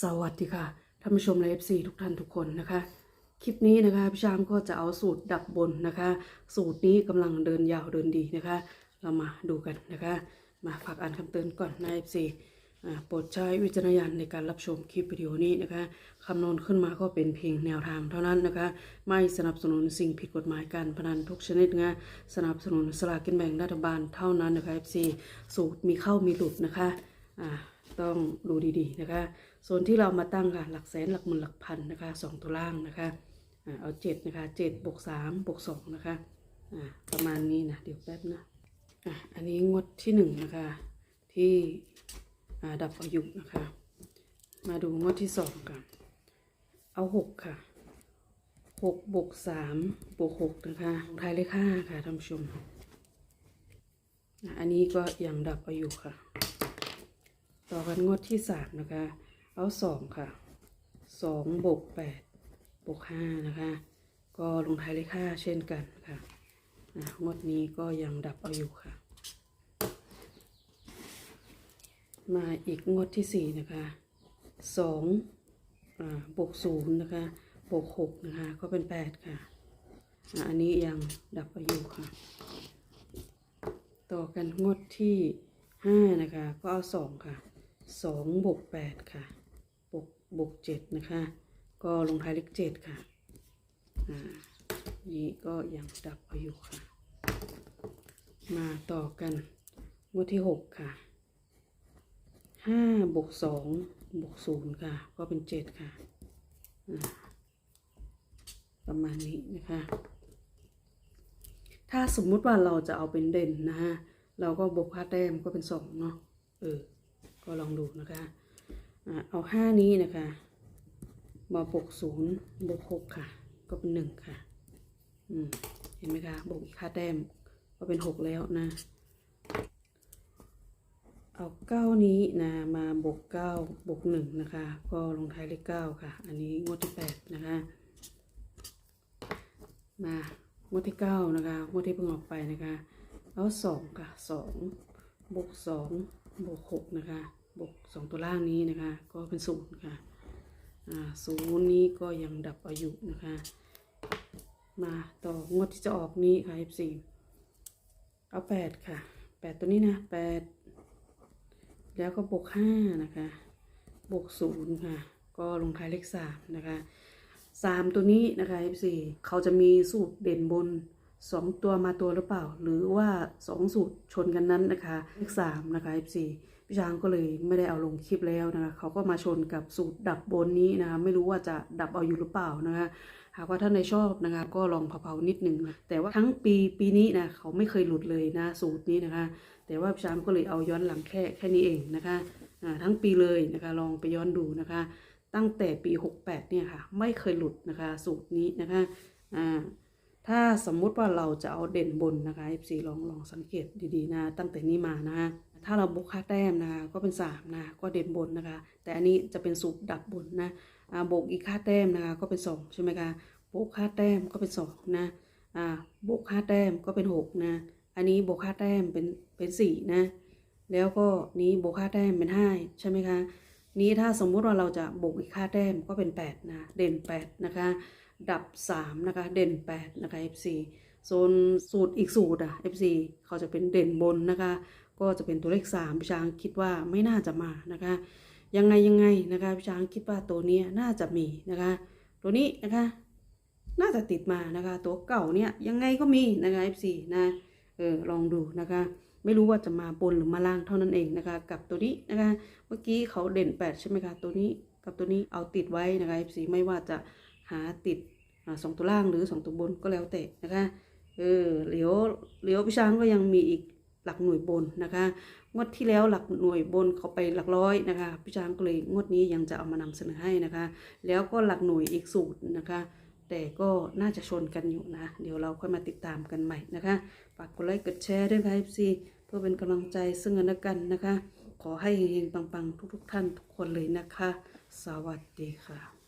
สวัสดีค่ะท่านผู้ชมและ FC ทุกท่านทุกคนนะคะ คลิปนี้นะคะพี่ชามก็จะเอาสูตรดับบนนะคะ สูตรนี้กำลังเดินยาวเดินดีนะคะ เรามาดูกันนะคะ มาฝากอ่านคำเตือนก่อนนะ FC อ่าโปรดใช้วิจารณญาณในการรับชมคลิปวิดีโอนี้นะคะคำนวณขึ้นมาก็เป็นเพียงแนวทางเท่านั้นนะคะ ไม่สนับสนุนสิ่งผิดกฎหมายการพนันทุกชนิดนะสนับสนุนสลากกินแบ่งรัฐบาลเท่านั้นนะคะ FC สูตรมีเข้ามีหลุดนะคะอ่า ต้องดูดีๆนะคะส่วนที่เรามาตั้งค่ะหลักแสนหลักหมื่นหลักพันนะคะสองตัวล่างนะคะเอาเจ็ดนะคะเจ็ดบวกสามบวกสองนะคะประมาณนี้นะเดี๋ยวแป๊บนะอันนี้งวดที่หนึ่งนะคะที่ดับอายุนะคะ มาดูงวดที่สองกันเอาหกค่ะหกบวกสามบวกหกนะคะทายเลขห้าค่ะท่านผู้ชม อันนี้ก็ยังดับอายุค่ะ ต่อกันงวดที่สามนะคะ เอาสองค่ะสองบวกแปดบวกห้านะคะ ก็ลงท้ายเลขห้าเช่นกันค่ะอะงวดนี้ก็ยังดับเอาอยู่ค่ะ มาอีกงวดที่สี่นะคะสองอบวกศูนย์นะคะบวกหกนะคะ ก็เป็นแปดค่ะอะ อันนี้ยังดับเอาอยู่ค่ะ ต่อกันงวดที่ห้านะคะ ก็เอาสองค่ะ สองบวกแปดค่ะบวกบวกเจ็ดนะคะ ก็ลงท้ายเลขเจ็ดค่ะอ่านี้ก็ยังดับเอาอยู่ค่ะ มาต่อกันงวดที่หกค่ะห้าบวกสองบวกศูนย์ค่ะ ก็เป็นเจ็ดค่ะประมาณนี้นะคะ ถ้าสมมุติว่าเราจะเอาเป็นเด่นนะฮะ เราก็บวกค่าแต้มก็เป็นสองเนาะ เออ ก็ลองดูนะคะเอาห้านี้นะคะมาบวกศูนย์บวกหกค่ะ ก็เป็นหนึ่งค่ะ อืม เห็นไหมคะบวกอีกค่าแต้มก็เป็นหกแล้วนะ เอาเก้านี้นะมาบวกเก้าบวกหนึ่งนะคะ ก็ลงท้ายเลขเก้าค่ะ อันนี้งวดที่แปดนะคะ มางวดที่เก้านะคะงวดที่เพิ่งออกไปนะคะ เอาสองค่ะสองบวกสองบวกหกนะคะ บวกสองตัวล่างนี้นะคะ ก็เป็นศูนย์ค่ะศูนย์นี้ก็ยังดับอายุนะคะ มาต่องวดที่จะออกนี้ค่ะ F4 เอาแปดค่ะแปดตัวนี้นะแปดแล้วก็บวกห้านะคะบวกศูนย์ค่ะ ก็ลงท้ายเลขสามนะคะสามตัวนี้นะคะ F4 เขาจะมีสูตรเด่นบนสองตัวมาตัวหรือเปล่า หรือว่าสองสูตรชนกันนั้นนะคะ เลขสามนะคะ F4 พี่ช้างก็เลยไม่ได้เอาลงคลิปแล้วนะคะเขาก็มาชนกับสูตรดับบนนี้นะคะไม่รู้ว่าจะดับเอาอยู่หรือเปล่านะคะหากว่าท่านใดชอบนะคะก็ลองเผาๆนิดหนึ่งนะแต่ว่าทั้งปีปีนี้นะเขาไม่เคยหลุดเลยนะสูตรนี้นะคะ แต่ว่าพี่ช้างก็เลยเอาย้อนหลังแค่แค่นี้เองนะคะทั้งปีเลยนะคะลองไปย้อนดูนะคะ ตั้งแต่ปี 68เนี่ยค่ะไม่เคยหลุดนะคะสูตรนี้นะคะอ่า ถ้าสมมุติว่าเราจะเอาเด่นบนนะคะ FC ลองลองสังเกตดีๆนะ ตั้งแต่นี้มานะคะถ้าเราบุกค่าแต้มนะคะก็เป็น3นะก็เด่นบนนะคะ แต่อันนี้จะเป็นสูตรดับบนนะบวกอีกค่าแต้มนะคะก็เป็น2ใช่ไหมคะบวกค่าแต้มก็เป็น2นะบวกค่าแต้มก็เป็น6นะอันนี้บวกค่าแต้มเป็นเป็น4นะแล้วก็นี้บวกค่าแต้มเป็น5ใช่ไหมคะ นี้ถ้าสมมุติว่าเราจะบวกอีกค่าแต้มก็เป็น 8 นะ เด่น 8 นะคะ ดับ 3 นะคะ เด่น 8 นะคะ FC ส่วนสูตรอีกสูตรอะ FC เขาจะเป็นเด่นบนนะคะ ก็จะเป็นตัวเลข3พี่ช้างคิดว่าไม่น่าจะมานะคะ ยังไงยังไงนะคะพี่ช้างคิดว่าตัวนี้น่าจะมีนะคะ ตัวนี้นะคะ น่าจะติดมานะคะ ตัวเก่าเนี่ยยังไงก็มีนะคะ FC นะ เออลองดูนะคะ ไม่รู้ว่าจะมาบนหรือมาล่างเท่านั้นเองนะคะ กับตัวนี้นะคะ เมื่อกี้เขาเด่น 8 ใช่ไหมคะตัวนี้กับตัวนี้เอาติดไว้นะคะ FC ไม่ว่าจะหาติดสองตัวล่างหรือสองตัวบนก็แล้วแต่นะคะเออเหลียวเหลียวพี่ช้างก็ยังมีอีกหลักหน่วยบนนะคะงวดที่แล้วหลักหน่วยบนเขาไปหลักร้อยนะคะพี่ช้างก็เลยงวดนี้ยังจะเอามานำเสนอให้นะคะ แล้วก็หลักหน่วยอีกสูตรนะคะ แต่ก็น่าจะชนกันอยู่นะ เดี๋ยวเราค่อยมาติดตามกันใหม่นะคะฝากกดไลค์กดแชร์ด้วยค่ะ FC เพื่อเป็นกำลังใจซึ่งกันและกันนะคะ ขอให้เฮงๆปังๆ ทุกๆ ท่านทุกคนเลยนะคะ สวัสดีค่ะ